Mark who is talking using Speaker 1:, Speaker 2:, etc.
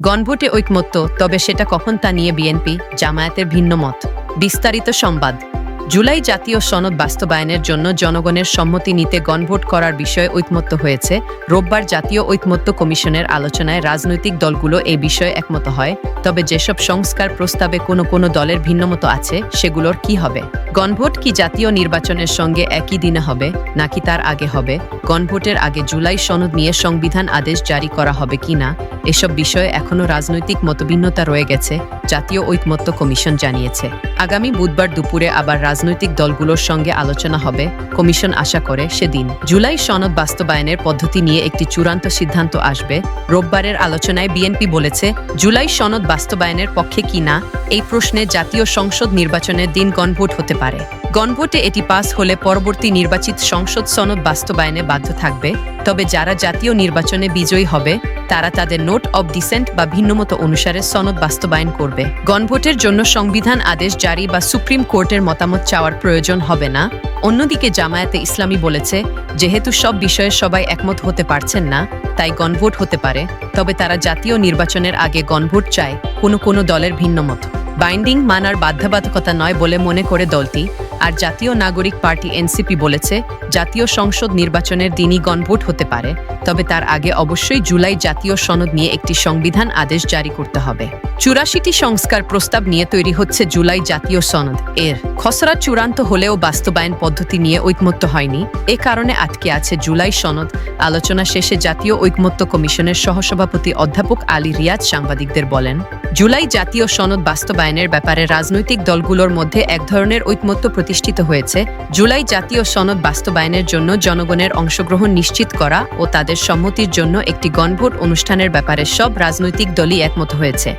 Speaker 1: গণভোটে ঐকমত্য, তবে সেটা কখন তা নিয়ে বিএনপি, জামায়াতের ভিন্ন মত। বিস্তারিত সংবাদ। জুলাই জাতীয় সনদ বাস্তবায়নের জন্য জনগণের সম্মতি নিতে গণভোট করার বিষয়ে ঐকমত্য হয়েছে। রোববার জাতীয় ঐকমত্য কমিশনের আলোচনায় রাজনৈতিক দলগুলো এই বিষয়ে একমত হয়, তবে যেসব সংস্কার প্রস্তাবে কোনো কোনো দলের ভিন্নমত আছে, সেগুলোর কি হবে? গণভোট কি জাতীয় নির্বাচনের সঙ্গে একই দিনে হবে, নাকি তার আগে হবে? গণভোটের আগে জুলাই সনদ নিয়ে সংবিধান আদেশ জারি করা হবে কিনা? এসব বিষয়ে এখনও রাজনৈতিক মতভিন্নতা রয়ে গেছে, জাতীয় ঐকমত্য কমিশন জানিয়েছে। আগামী বুধবার দুপুরে আবার রাজনৈতিক দলগুলোর সঙ্গে আলোচনা হবে, কমিশন আশা করে সেদিন। জুলাই সনদ বাস্তবায়নের পদ্ধতি নিয়ে একটি চূড়ান্ত সিদ্ধান্ত আসবে, রোববারের আলোচনায় বিএনপি বলেছে, জুলাই সনদ বাস্তবায়নের পক্ষে কি না, এই প্রশ্নে জাতীয় সংসদ নির্বাচনের দিন গণভোট হতে পারে। গণভোটে এটি পাস হলে পরবর্তী নির্বাচিত সংসদ সনদ বাস্তবায়নে বাধ্য থাকবে। তবে যারা জাতীয় নির্বাচনে বিজয়ী হবে, তারা তাদের নোট অব ডিসেন্ট বা ভিন্নমত অনুসারে সনদ বাস্তবায়ন করবে। গণভোটের জন্য সংবিধান আদেশ জারি বা সুপ্রিম কোর্টের মতামত চাওয়ার প্রয়োজন হবে না। অন্যদিকে জামায়াতে ইসলামী বলেছে, যেহেতু সব বিষয়ে সবাই একমত হতে পারছেন না, তাই গণভোট হতে পারে। তবে তারা জাতীয় নির্বাচনের আগে গণভোট চায়, কোনো কোনো দলের ভিন্নমত। বাইন্ডিং মানার বাধ্যবাধকতা নয় বলে মনে করে দলটি। আর জাতীয় নাগরিক পার্টি এনসিপি বলেছে, জাতীয় সংসদ নির্বাচনের দিনই গণভোট হতে পারে, তবে তার আগে অবশ্যই জুলাই জাতীয় সনদ নিয়ে একটি সংবিধান আদেশ জারি করতে হবে। চুরাশিটি সংস্কার প্রস্তাব নিয়ে তৈরি হচ্ছে জুলাই জাতীয় সনদ। এর খসড়া চূড়ান্ত হলেও বাস্তবায়ন পদ্ধতি নিয়ে ঐকমত্য হয়নি। এ কারণে আটকে আছে জুলাই সনদ। আলোচনা শেষে জাতীয় ঐকমত্য কমিশনের সহসভাপতি অধ্যাপক আলী রিয়াজ সাংবাদিকদের বলেন, জুলাই জাতীয় সনদ বাস্তবায়নের ব্যাপারে রাজনৈতিক দলগুলোর মধ্যে এক ধরনের ঐকমত্য প্রতিষ্ঠিত হয়েছে, জুলাই জাতীয় সনদ বাস্তবায়নের জন্য জনগণের অংশগ্রহণ নিশ্চিত করা ও তাদের সম্মতির জন্য একটি গণভোট অনুষ্ঠানের ব্যাপারে সব রাজনৈতিক দলই একমত হয়েছে।